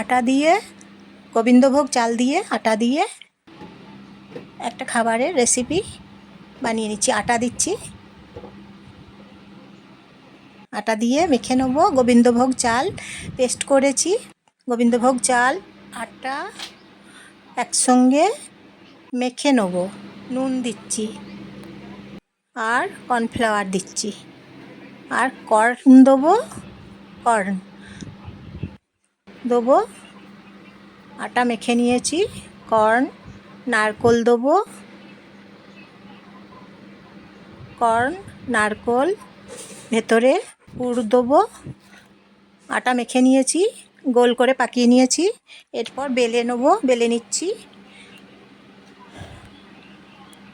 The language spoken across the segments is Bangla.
আটা দিয়ে, গোবিন্দভোগ চাল দিয়ে, আটা দিয়ে একটা খাবারের রেসিপি বানিয়ে নিচ্ছি। আটা দিচ্ছি। আটা দিয়ে মেখে নেব। গোবিন্দভোগ চাল পেস্ট করেছি। গোবিন্দভোগ চাল, আটা একসঙ্গে মেখে নেব। নুন দিচ্ছি। আর কর্নফ্লাওয়ার দিচ্ছি। আর কর্ন দেবো। কর্ন দেবো। আটা মেখে নিয়েছি, কর্ন, নারকোল দেবো। কর্ন, নারকোল, ভেতরে পুর দেবো। আটা মেখে নিয়েছি, গোল করে পাকিয়ে নিয়েছি। এরপর বেলে নেব, বেলে নিচ্ছি।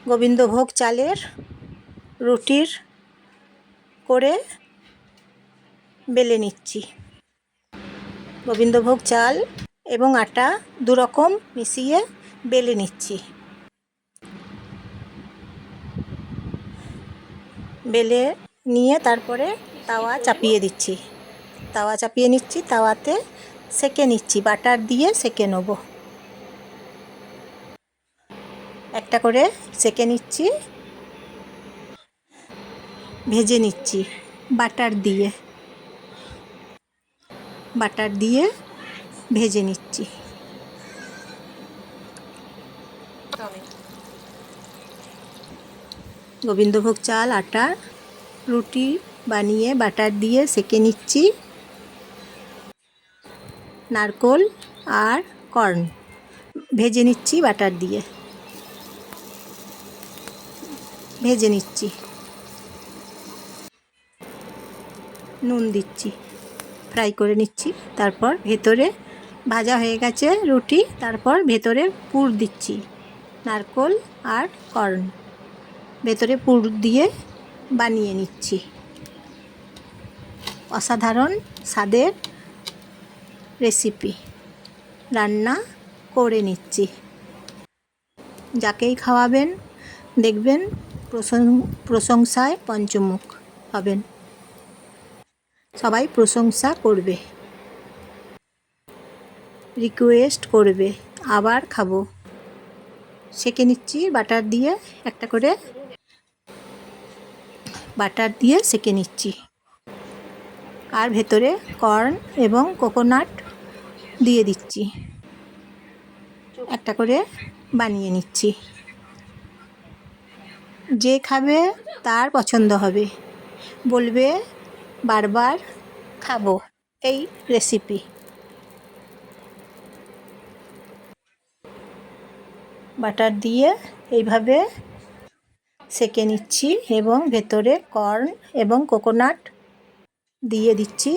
গোবিন্দভোগ চালের রুটির করে বেলে নিচ্ছি। গোবিন্দভোগ চাল এবং আটা দু রকম মিশিয়ে বেলে নিচ্ছি। বেলে নিয়ে তারপরে তাওয়া চাপিয়ে দিচ্ছি। তাওয়া চাপিয়ে নিচ্ছি, তাওয়াতে সেকে নিচ্ছি, বাটার দিয়ে সেকে নেব। একটা করে সেকে নিচ্ছি, ভেজে নিচ্ছি বাটার দিয়ে। বাটার দিয়ে ভেজে নিচ্ছি। গোবিন্দভোগ চাল, আটা, রুটি বানিয়ে বাটার দিয়ে সেকে নিচ্ছি। নারকোল আর কর্ন ভেজে নিচ্ছি বাটার দিয়ে। ভেজে নিচ্ছি। নুন দিচ্ছি। ফ্রাই করে নিচ্ছি। তারপর ভেতরে ভাজা হয়ে গেছে রুটি, তারপর ভেতরে পুর দিচ্ছি, নারকোল আর কর্ন। ভেতরে পুর দিয়ে বানিয়ে নিচ্ছি। অসাধারণ স্বাদের রেসিপি। রান্না করে নিচ্ছি। যাকেই খাওয়াবেন, দেখবেন প্রশং- প্রশংসায় পঞ্চমুখ হবেন। সবাই প্রশংসা করবে। রিকোয়েস্ট করবে। আবার খাব। সেকে নিচ্ছি বাটার দিয়ে একটা করে বাটার দিয়ে সেকে নিচ্ছি। আর ভেতরে কর্ন এবং কোকোনাট দিয়ে দিচ্ছি। একটা করে বানিয়ে নিচ্ছি। যে খাবে তার পছন্দ হবে। বলবে বারবার খাব এই রেসিপি বাটার দিয়ে এইভাবে সেকে নিচ্ছি এবং ভেতরে কর্ন এবং কোকোনাট দিয়ে দিচ্ছি।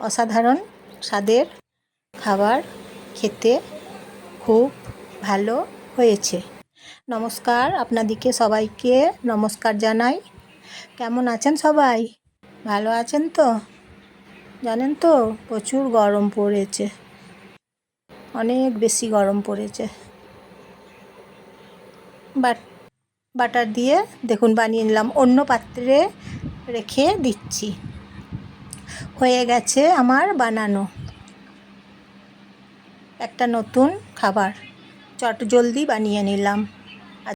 অসাধারণ স্বাদের খাবার খেতে খুব ভালো হয়েছে। নমস্কার, আপনাদিকে সবাইকে নমস্কার জানাই। কেমন আছেন সবাই? ভালো আছেন তো? জানেন তো, প্রচুর গরম পড়েছে। অনেক বেশি গরম পড়েছে। বাট, বাটার দিয়ে দেখুন বানিয়ে নিলাম। অন্য পাত্রে রেখে দিচ্ছি। হয়ে গেছে আমার বানানো। একটা নতুন খাবার। চট জলদি বানিয়ে নিলাম।